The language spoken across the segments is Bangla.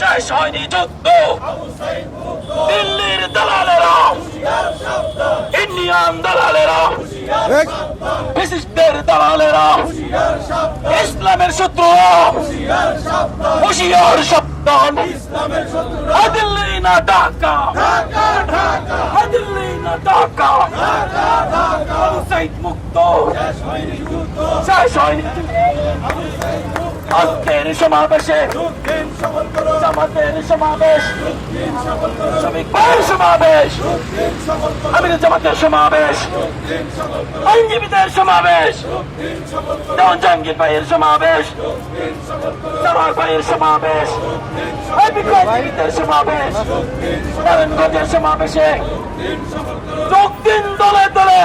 শেষ হয়নি যুদ্ধ। দিল্লির দালালেরা, ইন্ডিয়ান দালালেরা বিশিষ্টদের দালালেরা, ইসলামের শত্রু, হুশিয়ার সাবধান দিল্লি না ঢাকা। দিল্লি না ঢাকা। মুক্ত। শেষ হয়নি আজকের সমাবেশে জামাতের সমাবেশ শ্রমিক ভাইয়ের সমাবেশ আমির জামাতের সমাবেশ আইনজীবীদের সমাবেশ দেওয়ান জাহাঙ্গীর ভাইয়ের সমাবেশ জামার ভাইয়ের সমাবেশ বিক্রমীদের সমাবেশ নারায়ণগঞ্জের সমাবেশে যোগ দিন দলে দলে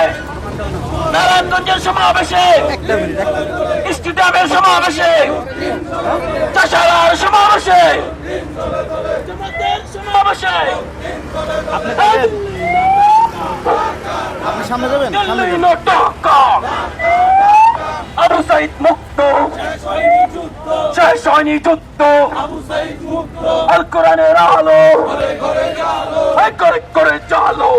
নারায়ণগঞ্জের সমাবেশে। সমাবেশে জামাতের সমাবেশে আপনি সামনে যাবেন? সামনে দিল্লি নাটকা আবু সাইদ মুক্ত। শেষ হয়নি যুদ্ধ। আল কোরআনের আলো। করে করে চালো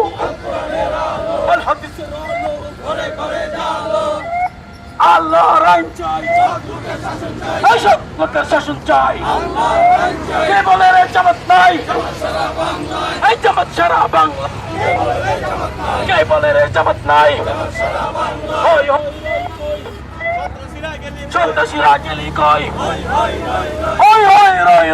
আল হাদিসের আলো আল্লাহর আইন চাই। এই সত্যের শাসন চাই। কে বলে রে জামাত নাই। এই জামাত সারা বাংলা। কে বলে রে জামাত নাই। ওই সন্ত্রাসীরা গেলি কই? ওই ওই রই